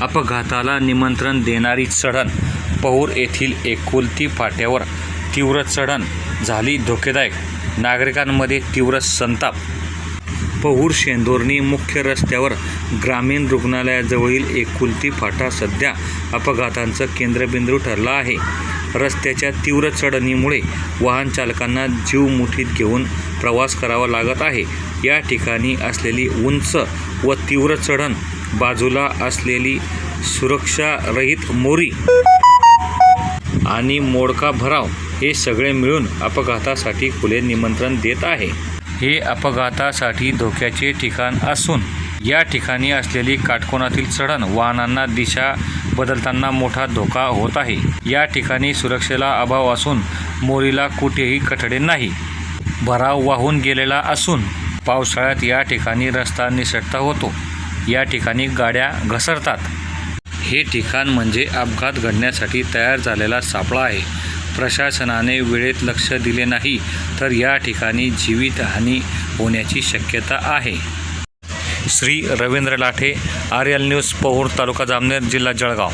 अपघाताला निमंत्रण देणारी चढण पहूर येथील एकुलती फाट्यावर तीव्र चढण झाली धोकेदायक. नागरिकांमध्ये तीव्र संताप. पहूर शेंदोर्णी मुख्य रस्त्यावर ग्रामीण रुग्णालयाजवळील एकुलती फाटा सध्या अपघातांचं केंद्रबिंदू ठरला आहे. रस्त्याच्या तीव्र चढणीमुळे वाहन चालकांना जीव मुठीत घेऊन प्रवास करावा लागत आहे. या ठिकाणी असलेली उंच व तीव्र चढण बाजूला असलेली सुरक्षारहित मोरी आणि मोडका भराव हे सगळे मिळून अपघातासाठी खुले निमंत्रण देत आहे. हे अपघातासाठी धोक्याचे ठिकाण असून या ठिकाणी असलेली काटकोनातील चढण वाहनांना दिशा बदलताना मोठा धोका होत आहे. या ठिकाणी सुरक्षेला अभाव असून मोरीला कुठेही कठडे नाही. भराव वाहून गेलेला असून पावसाळ्यात या ठिकाणी रस्ता निसटता होतो. या ठिकाणी गाड्या घसरतात. हे ठिकाण म्हणजे अपघात घडण्यासाठी तयार झालेला सापळा आहे. प्रशासनाने वेळेत लक्ष दिले नाही तर या ठिकाणी जीवितहानी होण्याची शक्यता आहे. Shri Ravindra Lathe R L news Pahur तालुका जामनेर जिल्हा जळगाव.